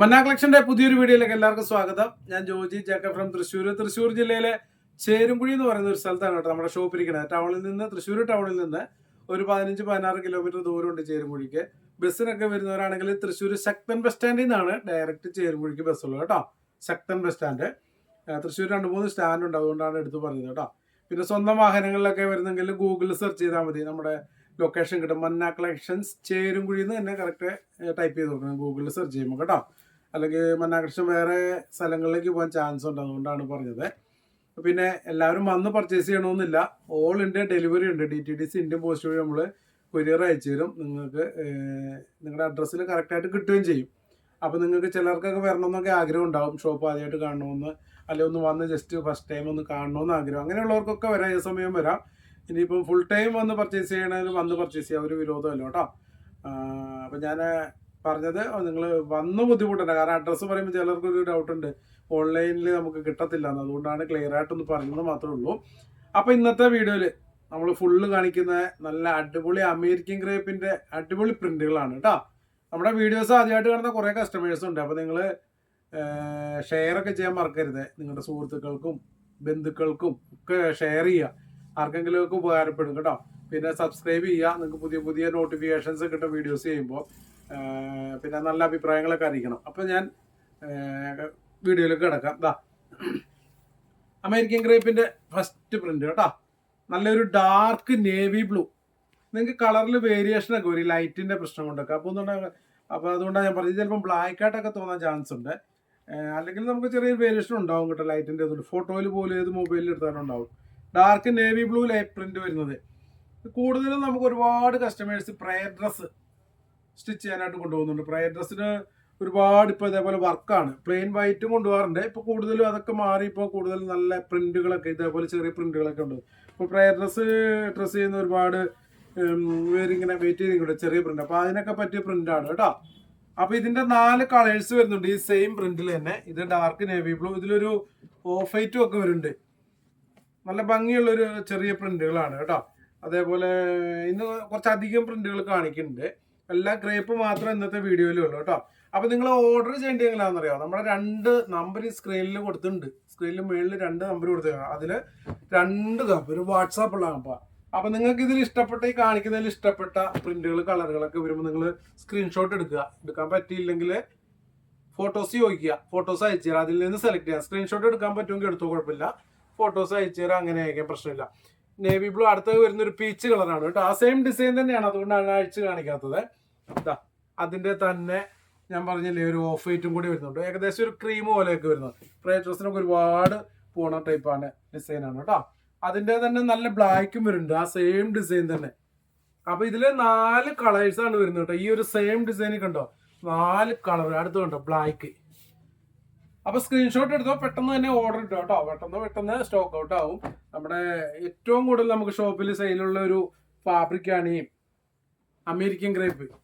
മന്ന കളക്ഷന്റെ പുതിയൊരു വീഡിയോയിലേക്ക് എല്ലാവർക്കും സ്വാഗതം. ഞാൻ ജോജി ജേക്കബ് ഫ്രം തൃശ്ശൂർ തൃശ്ശൂർ ജില്ലയിലെ ചേരുംകുഴി എന്ന് പറയുന്ന ഒരു സ്ഥലത്താണ് കേട്ടോ നമ്മുടെ ഷോപ്പ് ഇരിക്കുന്നത്. ടൗണിൽ നിന്ന് തൃശ്ശൂർ ടൗണിൽ നിന്ന് ഒരു പതിനഞ്ച് പതിനാറ് കിലോമീറ്റർ ദൂരമുണ്ട് ചേരുംകുഴിക്ക് ബസ്സിനൊക്കെ വരുന്നവരാണെങ്കിൽ തൃശ്ശൂർ ശക്തൻ ബസ് സ്റ്റാൻഡിൽ നിന്നാണ് ഡയറക്റ്റ് ചേരുംകുഴിക്ക് ബസ്സുള്ളത് കേട്ടോ. ശക്തൻ ബസ് സ്റ്റാൻഡ് തൃശ്ശൂർ രണ്ട് മൂന്ന് സ്റ്റാൻഡ് ഉണ്ട്. അതുകൊണ്ടാണ് എടുത്തു പറഞ്ഞത് കേട്ടോ. പിന്നെ സ്വന്തം വാഹനങ്ങളിലൊക്കെ വരുന്നെങ്കിൽ ഗൂഗിളിൽ സെർച്ച് ചെയ്താൽ മതി. നമ്മുടെ ലൊക്കേഷൻ കിട്ടും. മന്ന കളക്ഷൻസ് ചേരുംകുഴി എന്ന് തന്നെ കറക്റ്റ് ടൈപ്പ് ചെയ്ത് നോക്കണം. ഗൂഗിളിൽ സെർച്ച് ചെയ്യുമ്പോൾ കേട്ടോ. അല്ലെങ്കിൽ മന്നാകൃഷ്ണൻ വേറെ സ്ഥലങ്ങളിലേക്ക് പോകാൻ ചാൻസ് ഉണ്ട് അതുകൊണ്ടാണ് പറഞ്ഞത്. പിന്നെ എല്ലാവരും വന്ന് പർച്ചേസ് ചെയ്യണമെന്നില്ല. ഓൾ ഇന്ത്യ ഡെലിവറി ഉണ്ട്. D T D C Indian post വഴി നമ്മൾ കൊരിയർ അയച്ചു തരും. നിങ്ങൾക്ക് നിങ്ങളുടെ അഡ്രസ്സിൽ കറക്റ്റായിട്ട് കിട്ടുകയും ചെയ്യും. അപ്പോൾ നിങ്ങൾക്ക് ചിലർക്കൊക്കെ വരണമെന്നൊക്കെ ആഗ്രഹം ഉണ്ടാവും. ഷോപ്പ് ആദ്യമായിട്ട് കാണണമെന്ന് അല്ലെങ്കിൽ ഒന്ന് വന്ന് ജസ്റ്റ് ഫസ്റ്റ് ടൈം ഒന്ന് കാണണമെന്ന് ആഗ്രഹം. അങ്ങനെയുള്ളവർക്കൊക്കെ വരാം. ഏത് സമയം വരാം. ഇനിയിപ്പം ഫുൾ ടൈം വന്ന് പർച്ചേസ് ചെയ്യണമെങ്കിൽ വന്ന് പർച്ചേസ് ചെയ്യാം ഒരു വിരോധമല്ല കേട്ടോ. അപ്പം ഞാൻ പറഞ്ഞത് നിങ്ങൾ വന്ന് ബുദ്ധിമുട്ടുണ്ട്. കാരണം അഡ്രസ്സ് പറയുമ്പോൾ ചിലർക്ക് ഒരു ഡൗട്ട് ഉണ്ട്. ഓൺലൈനിൽ നമുക്ക് കിട്ടത്തില്ല എന്ന്. അതുകൊണ്ടാണ് ക്ലിയർ ആയിട്ടൊന്ന് പറയുന്നത് മാത്രമേ ഉള്ളൂ. അപ്പോൾ ഇന്നത്തെ വീഡിയോയിൽ നമ്മൾ ഫുള്ള് കാണിക്കുന്ന നല്ല അടിപൊളി അമേരിക്കൻ ഗ്രേപ്പിന്റെ അടിപൊളി പ്രിന്റുകളാണ് കേട്ടോ. നമ്മുടെ വീഡിയോസ് ആദ്യമായിട്ട് കാണുന്ന കുറേ കസ്റ്റമേഴ്സ് ഉണ്ട്. അപ്പോൾ നിങ്ങൾ ഷെയർ ഒക്കെ ചെയ്യാൻ മറക്കരുത്. നിങ്ങളുടെ സുഹൃത്തുക്കൾക്കും ബന്ധുക്കൾക്കും ഒക്കെ ഷെയർ ചെയ്യുക. ആർക്കെങ്കിലും ഒക്കെ ഉപകാരപ്പെടും കേട്ടോ. പിന്നെ സബ്സ്ക്രൈബ് ചെയ്യുക. നിങ്ങൾക്ക് പുതിയ പുതിയ നോട്ടിഫിക്കേഷൻസ് കിട്ടും വീഡിയോസ് ചെയ്യുമ്പോൾ. പിന്നെ നല്ല അഭിപ്രായങ്ങളൊക്കെ അറിയിക്കണം. അപ്പോൾ ഞാൻ വീഡിയോയിലേക്ക് കിടക്കാം. ദാ. അമേരിക്കൻ ഗ്രേപ്പിന്റെ ഫസ്റ്റ് പ്രിന്റ് കേട്ടോ. നല്ലൊരു ഡാർക്ക് നേവി ബ്ലൂ. നിങ്ങൾക്ക് കളറിൽ വേരിയേഷൻ ഒക്കെ വരും. ലൈറ്റിന്റെ പ്രശ്നം കൊണ്ടൊക്കെ. അപ്പോൾ ഒന്നുകൊണ്ട് അപ്പോൾ അതുകൊണ്ടാണ് ഞാൻ പറഞ്ഞത്. ചിലപ്പം ബ്ലാക്ക് ആയിട്ടൊക്കെ തോന്നാൻ ചാൻസ് ഉണ്ട്. അല്ലെങ്കിൽ നമുക്ക് ചെറിയ വേരിയേഷൻ ഉണ്ടാവും കേട്ടോ ലൈറ്റിന്റെ അതുകൊണ്ട് ഫോട്ടോയിൽ പോലും ഏത് മൊബൈലിൽ എടുത്താലും ഉണ്ടാവും. Dark navy blue light print വരുന്നത്. കൂടുതലും നമുക്ക് ഒരുപാട് കസ്റ്റമേഴ്സ് പ്രയർ ഡ്രസ്സ് സ്റ്റിച്ച് ചെയ്യാനായിട്ട് കൊണ്ടുപോകുന്നുണ്ട്. പ്രയർ ഡ്രസ്സിന് ഒരുപാട് ഇപ്പോൾ ഇതേപോലെ വർക്കാണ്. പ്ലെയിൻ വൈറ്റും കൊണ്ടുപോകാറുണ്ട്. ഇപ്പോൾ കൂടുതലും അതൊക്കെ മാറി ഇപ്പോൾ കൂടുതൽ നല്ല പ്രിന്റുകളൊക്കെ ഇതേപോലെ ചെറിയ പ്രിന്റുകളൊക്കെ ഉണ്ട്. ഇപ്പോൾ പ്രയർ ഡ്രസ്സ് ഡ്രസ്സ് ചെയ്യുന്ന ഒരുപാട് പേരിങ്ങനെ വെയിറ്റ് ചെയ്തിട്ടുണ്ട് ചെറിയ പ്രിന്റ്. അപ്പോൾ അതിനൊക്കെ പറ്റിയ പ്രിന്റാണ് കേട്ടോ. അപ്പോൾ ഇതിന്റെ നാല് കളേഴ്സ് വരുന്നുണ്ട്. ഈ സെയിം പ്രിന്റിൽ തന്നെ. ഇത് ഡാർക്ക് നേവി ബ്ലൂ ഇതിലൊരു ഓഫ് വൈറ്റും ഒക്കെ വരുന്നുണ്ട്. നല്ല ഭംഗിയുള്ളൊരു ചെറിയ പ്രിന്റുകളാണ് കേട്ടോ. അതേപോലെ ഇന്ന് കുറച്ചധികം പ്രിന്റുകൾ കാണിക്കുന്നുണ്ട്. എല്ലാ ക്രേപ്പ് മാത്രം ഇന്നത്തെ വീഡിയോയിൽ ഉള്ളൂ കേട്ടോ. അപ്പൊ നിങ്ങൾ ഓർഡർ ചെയ്യേണ്ടത് എങ്ങനെയാണെന്നറിയോ? നമ്മുടെ രണ്ട് നമ്പർ ഈ സ്ക്രീനിൽ കൊടുത്തിട്ടുണ്ട്. സ്ക്രീനിൽ മുകളിൽ രണ്ട് നമ്പർ കൊടുത്തിട്ടുണ്ട്. അതിൽ രണ്ട് കപ്പ് ഒരു വാട്സാപ്പുള്ള കപ്പാ അപ്പൊ നിങ്ങൾക്ക് ഇതിൽ ഇഷ്ടപ്പെട്ട ഈ കാണിക്കുന്നതിൽ ഇഷ്ടപ്പെട്ട പ്രിന്റുകൾ കളറുകളൊക്കെ വരുമ്പോൾ നിങ്ങൾ സ്ക്രീൻഷോട്ട് എടുക്കുക. എടുക്കാൻ പറ്റിയില്ലെങ്കിൽ ഫോട്ടോസ് ചോദിക്കുക. ഫോട്ടോസ് അയച്ചു തരാം. അതിൽ നിന്ന് സെലക്ട് ചെയ്യാം. സ്ക്രീൻഷോട്ട് എടുക്കാൻ പറ്റുമെങ്കിൽ എടുത്തോ കുഴപ്പമില്ല. ഫോട്ടോസ് അയച്ചു തരാം. അങ്ങനെ അയക്കാൻ പ്രശ്നമില്ല. നേവി ബ്ലൂ അടുത്തത് വരുന്ന ഒരു പീച്ച് കളറാണ് കേട്ടോ. ആ സെയിം ഡിസൈൻ തന്നെയാണ്. അതുകൊണ്ടാണ് അഴിച്ച് കാണിക്കാത്തത്. ഇതാ അതിന്റെ തന്നെ ഞാൻ പറഞ്ഞില്ലേ ഒരു ഓഫ് വൈറ്റും കൂടി വരുന്നുണ്ട്. ഏകദേശം ഒരു ക്രീം പോലെയൊക്കെ വരുന്നത് പ്രേ ഡ്രസ്സിനൊക്കെ ഒരുപാട് പോണ ടൈപ്പാണ് ഡിസൈനാണ് കേട്ടോ. അതിന്റെ തന്നെ നല്ല ബ്ലാക്കും വരുന്നുണ്ട്. ആ സെയിം ഡിസൈൻ തന്നെ. അപ്പൊ ഇതിൽ നാല് കളേഴ്സാണ് വരുന്നത് കേട്ടോ. ഈ ഒരു സെയിം ഡിസൈൻ കണ്ടോ? നാല് കളർ അടുത്ത് കണ്ടോ? ബ്ലാക്ക് അപ്പൊ സ്ക്രീൻഷോട്ട് എടുത്തോ? പെട്ടെന്ന് തന്നെ ഓർഡർ ഇട്ടോ കേട്ടോ. പെട്ടെന്ന് പെട്ടെന്ന് സ്റ്റോക്ക് ഔട്ട് ആവും. നമ്മുടെ ഏറ്റവും കൂടുതൽ നമുക്ക് ഷോപ്പിൽ സെയിലുള്ള ഒരു ഫാബ്രിക്കാണ് ഈ അമേരിക്കൻ ഗ്രേപ്പ്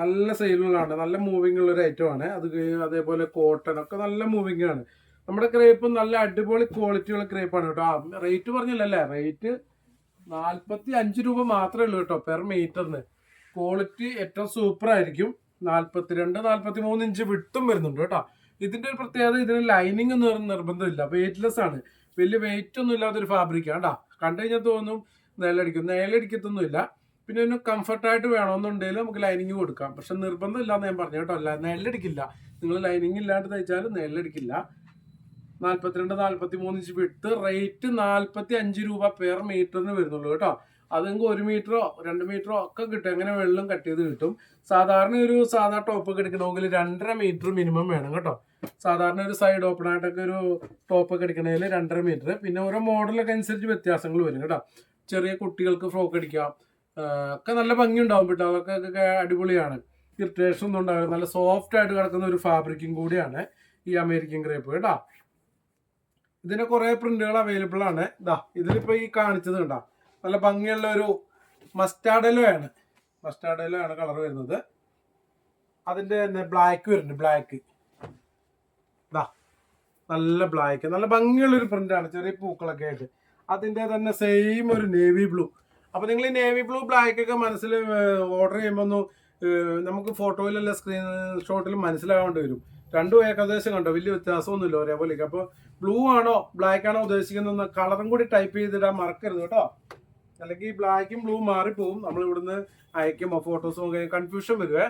നല്ല സെയിലുകളാണ് നല്ല മൂവിങ് ഉള്ള ഒരു ഐറ്റം ആണ് അത് അതേപോലെ കോട്ടൺ ഒക്കെ നല്ല മൂവിങ് ആണ് നമ്മുടെ ക്രേപ്പ് നല്ല അടിപൊളി ക്വാളിറ്റി ഉള്ള ക്രേപ്പാണ് കേട്ടോ. ആ റേറ്റ് പറഞ്ഞില്ലല്ലേ? റേറ്റ് നാൽപ്പത്തി അഞ്ച് രൂപ മാത്രമേ ഉള്ളൂ കേട്ടോ പെർ മീറ്ററിന് ക്വാളിറ്റി ഏറ്റവും സൂപ്പർ ആയിരിക്കും നാൽപ്പത്തിരണ്ട് നാൽപ്പത്തി മൂന്ന് ഇഞ്ച് വിട്ടും വരുന്നുണ്ട് കേട്ടോ. ഇതിന്റെ ഒരു പ്രത്യേകത ഇതിന് ലൈനിങ് എന്ന് പറയുന്ന നിർബന്ധമില്ല. വെയിറ്റ്ലെസ് ആണ്. വലിയ വെയിറ്റ് ഒന്നും ഇല്ലാത്തൊരു ഫാബ്രിക്കാണ് ഫാബ്രിക് കേട്ടോ. കണ്ടു കഴിഞ്ഞാൽ തോന്നും നിലടിക്കും. നിലടിക്കത്തൊന്നുമില്ല. പിന്നെ ഇതിന് കംഫർട്ടായിട്ട് വേണമെന്നുണ്ടെങ്കിൽ നമുക്ക് ലൈനിങ് കൊടുക്കാം. പക്ഷെ നിർബന്ധമില്ല എന്ന് ഞാൻ പറഞ്ഞു കേട്ടോ. അല്ല നെല്ലടിക്കില്ല. നിങ്ങൾ ലൈനിങ് ഇല്ലാണ്ട് തയ്ച്ചാൽ നെല്ലടിക്കില്ല. നാല്പത്തിരണ്ട് നാല്പത്തി മൂന്ന് ഇഞ്ച് വിട്ട് റേറ്റ് നാൽപ്പത്തി അഞ്ച് രൂപ പെർ മീറ്ററിന് വരുന്നുള്ളൂ കേട്ടോ. അത് നിങ്ങൾക്ക് ഒരു മീറ്ററോ രണ്ട് മീറ്ററോ ഒക്കെ കിട്ടും. അങ്ങനെ വെള്ളം കട്ട് ചെയ്ത് കിട്ടും. സാധാരണ ഒരു സാധാ ടോപ്പ് ഒക്കെ എടുക്കണമെങ്കിൽ രണ്ടര മീറ്റർ മിനിമം വേണം കേട്ടോ. സാധാരണ ഒരു സൈഡ് ഓപ്പൺ ആയിട്ടൊക്കെ ഒരു ടോപ്പ് ഒക്കെ എടുക്കണമെങ്കിൽ രണ്ടര മീറ്റർ പിന്നെ ഓരോ മോഡലൊക്കെ അനുസരിച്ച് വ്യത്യാസങ്ങൾ വരും കേട്ടോ. ചെറിയ കുട്ടികൾക്ക് ഫ്രോക്ക് അടിക്കാം. ഒക്കെ നല്ല ഭംഗി ഉണ്ടാവും കേട്ടോ. അതൊക്കെ ഒക്കെ അടിപൊളിയാണ്. ഇറിറ്റേഷൻ ഒന്നും ഉണ്ടാവില്ല. നല്ല സോഫ്റ്റ് ആയിട്ട് കിടക്കുന്ന ഒരു ഫാബ്രിക്കും കൂടിയാണ് ഈ അമേരിക്കൻ ഗ്രേപ്പ് കേട്ടോ. ഇതിന് കുറേ പ്രിന്റുകൾ അവൈലബിൾ ആണ്. ഇതാ ഇതിലിപ്പോൾ ഈ കാണിച്ചത് കണ്ടാ? നല്ല ഭംഗിയുള്ള ഒരു മസ്റ്റാർഡലോ ആണ്. മസ്റ്റാർഡലോ ആണ് കളർ വരുന്നത്. അതിന്റെ തന്നെ ബ്ലാക്ക് വരുന്നുണ്ട് ബ്ലാക്ക് ഇതാ നല്ല ബ്ലാക്ക് നല്ല ഭംഗിയുള്ള ഒരു പ്രിന്റ് ആണ്. ചെറിയ പൂക്കളൊക്കെ ആയിട്ട്. അതിന്റെ തന്നെ സെയിം ഒരു നേവി ബ്ലൂ അപ്പൊ നിങ്ങൾ ഈ നേവി ബ്ലൂ ബ്ലാക്ക് ഒക്കെ മനസ്സിൽ ഓർഡർ ചെയ്യുമ്പോൾ ഒന്ന് നമുക്ക് ഫോട്ടോയിലല്ല സ്ക്രീൻ ഷോട്ടിൽ മനസ്സിലാവേണ്ടി വരും. രണ്ടും ഏകദേശം കണ്ടോ? വലിയ വ്യത്യാസമൊന്നുമില്ല ഒരേപോലെ അപ്പോൾ ബ്ലൂ ആണോ ബ്ലാക്ക് ആണോ ഉദ്ദേശിക്കുന്ന കളറും കൂടി ടൈപ്പ് ചെയ്തിടാൻ മറക്കരുത് കേട്ടോ. അല്ലെങ്കിൽ ബ്ലാക്കും ബ്ലൂ മാറിപ്പോവും. നമ്മൾ ഇവിടുന്ന് അയക്കുമ്പോൾ ഫോട്ടോസും ഒക്കെ കൺഫ്യൂഷൻ വരുവേ.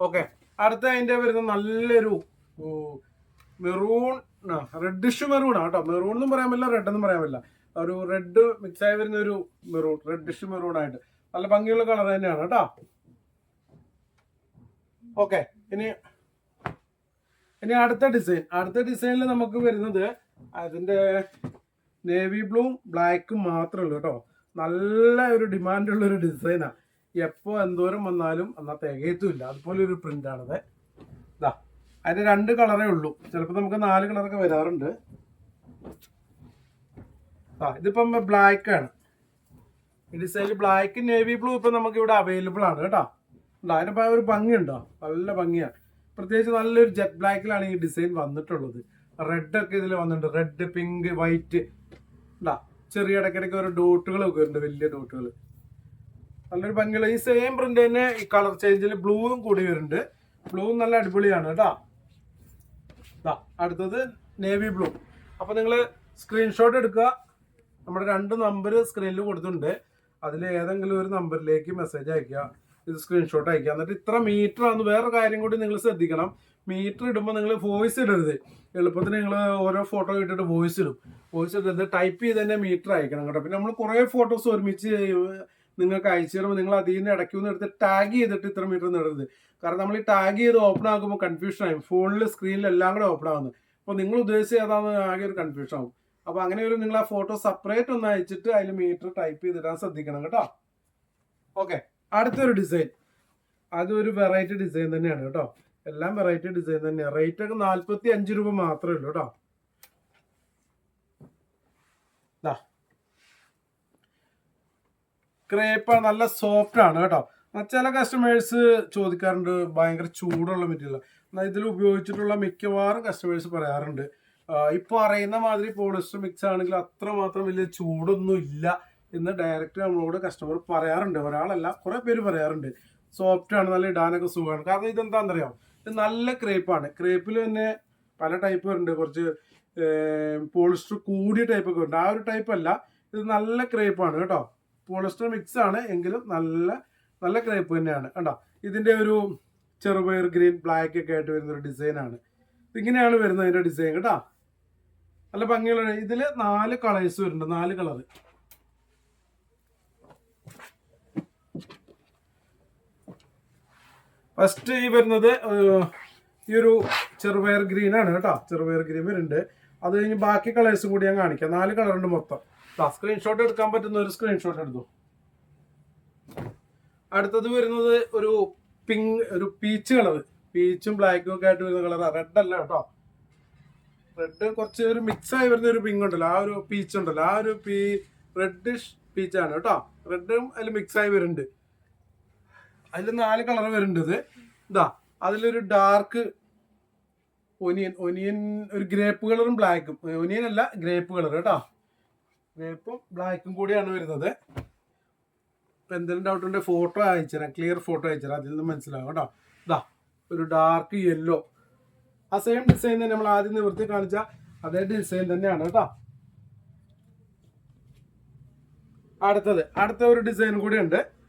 ഓക്കെ അടുത്ത അതിന്റെ വരുന്ന നല്ലൊരു മെറൂൺ റെഡിഷ് മെറൂൺ ആ കേട്ടോ. മെറൂൺ എന്നും പറയാൻ പറ്റില്ല റെഡ് എന്നും പറയാൻ പറ്റില്ല. ഒരു റെഡ് മിക്സ് ആയി വരുന്ന ഒരു മെറൂൺ റെഡിഷ് മെറൂൺ ആയിട്ട്. നല്ല ഭംഗിയുള്ള കളർ തന്നെയാണ് കേട്ടോ. ഓക്കെ ഇനി ഇനി അടുത്ത ഡിസൈൻ അടുത്ത ഡിസൈനിൽ നമുക്ക് വരുന്നത് അതിന്റെ നേവി ബ്ലൂവും ബ്ലാക്കും മാത്രമേ ഉള്ളൂ കേട്ടോ. നല്ല ഒരു ഡിമാൻഡുള്ള ഒരു ഡിസൈനാണ് എപ്പോൾ എന്തോരം വന്നാലും എന്നാൽ തികയത്തുമില്ല അതുപോലെ ഒരു പ്രിന്റ് ആണത് ഇതാ അതിന്റെ രണ്ട് കളറേ ഉള്ളൂ. ചിലപ്പോൾ നമുക്ക് നാല് കളറൊക്കെ വരാറുണ്ട്. ആ ഇതിപ്പം ബ്ലാക്ക് ആണ്. ഡിസൈൻ ബ്ലാക്ക് നേവി ബ്ലൂ ഇപ്പം നമുക്ക് ഇവിടെ അവൈലബിൾ ആണ് കേട്ടോ. ഉണ്ടോ? അതിന്റെ ഒരു ഭംഗിയുണ്ടോ? നല്ല ഭംഗിയാണ്. പ്രത്യേകിച്ച് നല്ലൊരു ജെറ്റ് ബ്ലാക്കിലാണ് ഈ ഡിസൈൻ വന്നിട്ടുള്ളത്. റെഡ് ഒക്കെ ഇതിൽ വന്നിട്ടുണ്ട്. റെഡ് പിങ്ക് വൈറ്റ് ഉണ്ടാ? ചെറിയ ഇടയ്ക്കിടയ്ക്ക് ഓരോ ഡോട്ടുകളൊക്കെ ഉണ്ട് വലിയ ഡോട്ടുകൾ നല്ലൊരു ഭംഗിയുള്ള ഈ സെയിം പ്രിന്റ് തന്നെ ഈ കളർ ചേഞ്ചിൽ ബ്ലൂവും കൂടി വരുന്നുണ്ട്. ബ്ലൂവും നല്ല അടിപൊളിയാണ് കേട്ടോ. അടുത്തത് നേവി ബ്ലൂ അപ്പൊ നിങ്ങൾ സ്ക്രീൻഷോട്ട് എടുക്കുക. നമ്മുടെ രണ്ട് നമ്പർ സ്ക്രീനിൽ കൊടുത്തിട്ടുണ്ട്. അതിൽ ഏതെങ്കിലും ഒരു നമ്പറിലേക്ക് മെസ്സേജ് അയക്കുക ഇത് സ്ക്രീൻഷോട്ട് അയക്കുക എന്നിട്ട് ഇത്ര മീറ്റർ ആണെന്ന് വേറെ കാര്യം കൂടി നിങ്ങൾ ശ്രദ്ധിക്കണം. മീറ്റർ ഇടുമ്പോൾ നിങ്ങൾ വോയിസ് ഇടരുത്. എളുപ്പത്തിന് നിങ്ങൾ ഓരോ ഫോട്ടോ ഇട്ടിട്ട് വോയിസ് ഇടും. വോയിസ് ഇടരുത് ടൈപ്പ് ചെയ്ത് തന്നെ മീറ്റർ അയക്കണം കേട്ടോ. പിന്നെ നമ്മൾ കുറേ ഫോട്ടോസ് ഒരുമിച്ച് നിങ്ങൾക്ക് അയച്ചു തരുമ്പോൾ നിങ്ങൾ അതിൽ നിന്ന് ഇടയ്ക്ക് നിന്ന് എടുത്ത് ടാഗ് ചെയ്തിട്ട് ഇത്ര മീറ്റർ നേടരുത് കാരണം നമ്മൾ ഈ ടാഗ് ചെയ്ത് ഓപ്പൺ ആകുമ്പോൾ കൺഫ്യൂഷൻ ആയി. ഫോണിൽ സ്ക്രീനിൽ എല്ലാം കൂടെ ഓപ്പൺ ആകുന്നത് അപ്പോൾ നിങ്ങൾ ഉദ്ദേശിച്ച ഏതാണെന്ന് ആകെ ഒരു കൺഫ്യൂഷൻ ആകും അപ്പോൾ അങ്ങനെ ഒരു നിങ്ങൾ ആ ഫോട്ടോ സെപ്പറേറ്റ് ഒന്ന് അയച്ചിട്ട് അതിൽ മീറ്റർ ടൈപ്പ് ചെയ്തിടാൻ ശ്രദ്ധിക്കണം കേട്ടോ. ഓക്കെ അടുത്തൊരു ഡിസൈൻ അതൊരു വെറൈറ്റി ഡിസൈൻ തന്നെയാണ് കേട്ടോ. എല്ലാം വെറൈറ്റി ഡിസൈൻ തന്നെയാണ് റേറ്റ് ഒക്കെ നാല്പത്തി അഞ്ച് രൂപ മാത്രമേ ഉള്ളൂ കേട്ടോ. ക്രേപ്പ് നല്ല സോഫ്റ്റ് ആണ് കേട്ടോ. ചില കസ്റ്റമേഴ്സ് ചോദിക്കാറുണ്ട് ഭയങ്കര ചൂടുള്ള മെറ്റീരിയൽ എന്നാൽ ഇതിൽ ഉപയോഗിച്ചിട്ടുള്ള മിക്കവാറും കസ്റ്റമേഴ്സ് പറയാറുണ്ട് ഇപ്പോൾ അറിയുന്ന മാതിരി പോളിസ്റ്റർ മിക്സ് ആണെങ്കിൽ അത്രമാത്രം വലിയ ചൂടൊന്നും ഇല്ല എന്ന് ഡയറക്റ്റ് നമ്മളോട് കസ്റ്റമർ പറയാറുണ്ട്. ഒരാളല്ല കുറെ പേര് പറയാറുണ്ട്. സോഫ്റ്റ് ആണ് നല്ല ഇടാനൊക്കെ സുഖമാണ്. കാരണം ഇതെന്താണെന്നറിയാം ഇത് നല്ല ക്രേപ്പാണ് ക്രേപ്പിൽ തന്നെ പല ടൈപ്പ് ഉണ്ട് കുറച്ച് പോളിസ്റ്റർ കൂടിയ ടൈപ്പ് ഒക്കെ ഉണ്ട്. ആ ഒരു ടൈപ്പ് അല്ല. ഇത് നല്ല ക്രേപ്പാണ് കേട്ടോ. പോളിസ്റ്റർ മിക്സ് ആണ് എങ്കിലും നല്ല നല്ല ക്രേപ്പ് തന്നെയാണ്. കണ്ടോ? ഇതിന്റെ ഒരു ചെറുപയർ ഗ്രീൻ ബ്ലാക്ക് ഒക്കെ ആയിട്ട് വരുന്ന ഒരു ഡിസൈനാണ് ഇങ്ങനെയാണ് വരുന്നത് അതിന്റെ ഡിസൈൻ കേട്ടോ? നല്ല ഭംഗിയുള്ള ഇതിൽ നാല് കളേഴ്സ് വരുന്നുണ്ട്. നാല് കളർ ഫസ്റ്റ് ഈ വരുന്നത് ഈ ഒരു ചെറുപയർ ഗ്രീൻ ആണ് കേട്ടോ. ചെറുപയർ ഗ്രീൻ വരുന്നുണ്ട്. അത് കഴിഞ്ഞ് ബാക്കി കളേഴ്സും കൂടി ഞാൻ കാണിക്കാം. നാല് കളറുണ്ട് മൊത്തം. സ്ക്രീൻഷോട്ട് എടുക്കാൻ പറ്റുന്ന ഒരു സ്ക്രീൻഷോട്ട് എടുത്തു. അടുത്തത് വരുന്നത് ഒരു പിങ്ക് ഒരു പീച്ച് കളർ പീച്ചും ബ്ലാക്കും ഒക്കെ ആയിട്ട് വരുന്ന കളറാണ് റെഡ് അല്ല കേട്ടോ. റെഡ് കുറച്ച് ഒരു മിക്സ് ആയി വരുന്ന ഒരു പിങ്ക് ഉണ്ടല്ലോ. ആ ഒരു പീച്ച് ഉണ്ടല്ലോ. ആ ഒരു പീ റെഡിഷ് പീച്ചാണ് കേട്ടോ. റെഡും അതിൽ മിക്സ് ആയി വരുന്നുണ്ട്. അതിൽ നാല് കളർ വരുന്നുണ്ട് ഇത്. അതിലൊരു ഡാർക്ക് ഒനിയൻ ഒനിയൻ ഒരു ഗ്രേപ്പ് കളറും ബ്ലാക്കും ഒനിയൻ അല്ല ഗ്രേപ്പ് കളർ കേട്ടോ. ഗ്രേപ്പും ബ്ലാക്കും കൂടിയാണ് വരുന്നത്. ഇപ്പം എന്തെങ്കിലും ഡൗട്ട് ഉണ്ടെങ്കിൽ ഫോട്ടോ അയച്ചുതരാം. ക്ലിയർ ഫോട്ടോ അയച്ചുതരാം. അതിൽ നിന്ന് മനസ്സിലാവും കേട്ടോ. ഇതാ ഒരു ഡാർക്ക് യെല്ലോ ആ സെയിം ഡിസൈൻ തന്നെ നമ്മൾ ആദ്യം നിവൃത്തി കാണിച്ച അതേ ഡിസൈൻ തന്നെയാണ് കേട്ടോ. അടുത്തത് അടുത്ത ഒരു ഡിസൈൻ കൂടി ഉണ്ട്.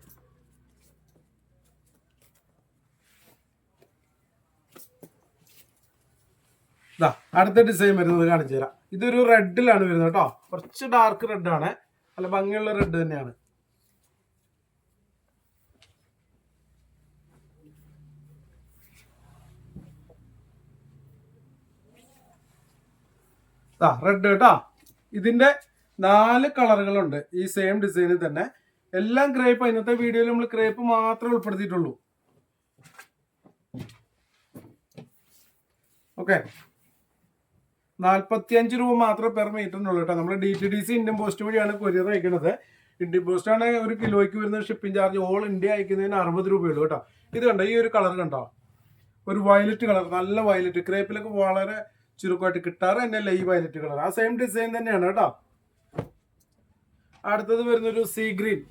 അടുത്ത ഡിസൈൻ വരുന്നത് കാണിച്ചു തരാം ഇതൊരു റെഡിലാണ് വരുന്നത് കേട്ടോ. കുറച്ച് ഡാർക്ക് റെഡ് ആണ്. നല്ല ഭംഗിയുള്ള റെഡ് തന്നെയാണ്. റെഡ് കേട്ടോ ഇതിന്റെ നാല് കളറുകളുണ്ട് ഈ സെയിം ഡിസൈനിൽ തന്നെ. എല്ലാം ക്രേപ്പ് ഇന്നത്തെ വീഡിയോയിൽ നമ്മൾ ക്രേപ്പ് മാത്രം ഉൾപ്പെടുത്തിയിട്ടുള്ളൂ. ഓക്കെ നാൽപ്പത്തിയഞ്ച് രൂപ മാത്രമേ പെർ മീറ്ററിനുള്ളൂ കേട്ടോ. നമ്മൾ D T D C Indian post വഴിയാണ് കൊരിയർ അയക്കുന്നത്. ഇന്ത്യൻ പോസ്റ്റ് ആണ് ഒരു കിലോയ്ക്ക് വരുന്ന ഷിപ്പിംഗ് ചാർജ് ഓൾ ഇന്ത്യ അയക്കുന്നതിന് അറുപത് രൂപയുള്ളൂ കേട്ടോ. ഇത് കണ്ടോ? ഈ ഒരു കളർ കണ്ടോ? ഒരു വയലറ്റ് കളർ നല്ല വയലറ്റ് ക്രേപ്പിലൊക്കെ വളരെ ചുരുക്കമായിട്ട് കിട്ടാറ് തന്നെ ലൈവ് വയലറ്റ് കളർ ആ സെയിം ഡിസൈൻ തന്നെയാണ് കേട്ടോ. അടുത്തത് വരുന്നൊരു സീ ഗ്രീൻ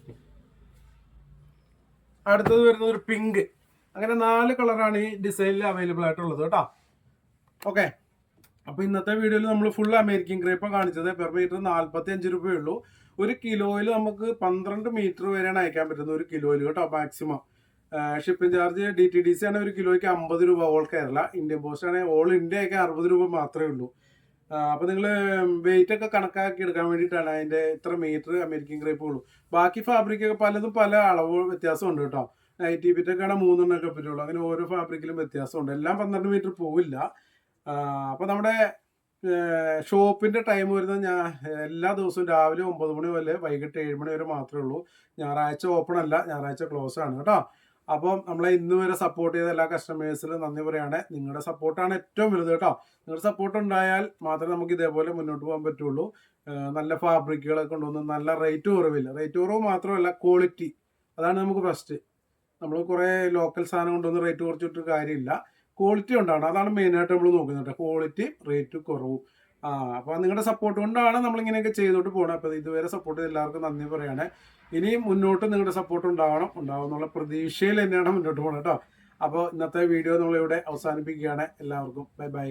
അടുത്തത് വരുന്ന ഒരു പിങ്ക് അങ്ങനെ നാല് കളറാണ് ഈ ഡിസൈനിൽ അവൈലബിൾ ആയിട്ടുള്ളത് കേട്ടോ. ഓക്കെ അപ്പോൾ ഇന്നത്തെ വീഡിയോയിൽ നമ്മൾ ഫുൾ അമേരിക്കൻ ക്രേപ്പാണ് കാണിച്ചത്. പെർ മീറ്റർ നാൽപ്പത്തി അഞ്ച് രൂപയേ ഉള്ളൂ. ഒരു കിലോയിൽ നമുക്ക് പന്ത്രണ്ട് മീറ്റർ വരെയാണ് അയക്കാൻ പറ്റുന്നത് ഒരു കിലോയിൽ കേട്ടോ maximum shipping charge D T D C ആണ് ഒരു കിലോയ്ക്ക് അമ്പത് രൂപ ഓൾ കേരള ഇന്ത്യൻ പോസ്റ്റ് ആണെങ്കിൽ ഓൾ ഇന്ത്യ ഒക്കെ അറുപത് രൂപ മാത്രമേ ഉള്ളൂ. അപ്പോൾ നിങ്ങൾ വെയിറ്റ് ഒക്കെ കണക്കാക്കി എടുക്കാൻ വേണ്ടിയിട്ടാണ് അതിന്റെ ഇത്ര മീറ്റർ അമേരിക്കൻ ഗ്രേപ്പ് ഉള്ളൂ. ബാക്കി ഫാബ്രിക് ഒക്കെ പലതും പല അളവ് വ്യത്യാസമുണ്ട് കേട്ടോ. നൈറ്റി ബിറ്റൊക്കെ ആണെങ്കിൽ മൂന്നെണ്ണമൊക്കെ പറ്റുള്ളൂ. അങ്ങനെ ഓരോ ഫാബ്രിക്കിലും വ്യത്യാസമുണ്ട്. എല്ലാം പന്ത്രണ്ട് മീറ്റർ പോവില്ല. അപ്പോൾ നമ്മുടെ ഷോപ്പിന്റെ ടൈം വരുന്നത് ഞാൻ എല്ലാ ദിവസവും രാവിലെ ഒമ്പത് മണി വരെ വൈകിട്ട് ഏഴ് മണി വരെ മാത്രമേ ഉള്ളൂ. ഞായറാഴ്ച ഓപ്പൺ അല്ല. ഞായറാഴ്ച ക്ലോസ് ആണ് കേട്ടോ. അപ്പം നമ്മളെ ഇന്ന് വരെ സപ്പോർട്ട് ചെയ്ത എല്ലാ കസ്റ്റമേഴ്സിനും നന്ദി പറയുകയാണ് നിങ്ങളുടെ സപ്പോർട്ടാണ് ഏറ്റവും വലുത് കേട്ടോ. നിങ്ങളുടെ സപ്പോർട്ട് ഉണ്ടായാൽ മാത്രമേ നമുക്ക് ഇതേപോലെ മുന്നോട്ട് പോകാൻ പറ്റുള്ളൂ. നല്ല ഫാബ്രിക്കുകളൊക്കെ കൊണ്ടുവന്ന് നല്ല റേറ്റ് കുറവില്ല. റേറ്റ് കുറവ് മാത്രമല്ല ക്വാളിറ്റി അതാണ് നമുക്ക് ഫസ്റ്റ് നമ്മൾ കുറേ ലോക്കൽ സാധനം കൊണ്ടുവന്ന് റേറ്റ് കുറച്ചിട്ട് കാര്യമില്ല. ക്വാളിറ്റി ഉണ്ടാവണം അതാണ് മെയിനായിട്ട് നമ്മൾ നോക്കുന്നത് ക്വാളിറ്റി റേറ്റ് കുറവും. ആ അപ്പോൾ നിങ്ങളുടെ സപ്പോർട്ട് കൊണ്ടാണ് നമ്മളിങ്ങനെയൊക്കെ ചെയ്തോട്ട് പോകണം അപ്പോൾ ഇതുവരെ സപ്പോർട്ട് ചെയ്ത എല്ലാവർക്കും നന്ദി പറയാണ്. ഇനിയും മുന്നോട്ട് നിങ്ങളുടെ സപ്പോർട്ട് ഉണ്ടാവണം ഉണ്ടാവും എന്നുള്ള പ്രതീക്ഷയിൽ തന്നെയാണ് മുന്നോട്ട് പോകണം കേട്ടോ അപ്പോൾ ഇന്നത്തെ വീഡിയോ നമ്മളിവിടെ അവസാനിപ്പിക്കുകയാണ്. എല്ലാവർക്കും ബൈ ബൈ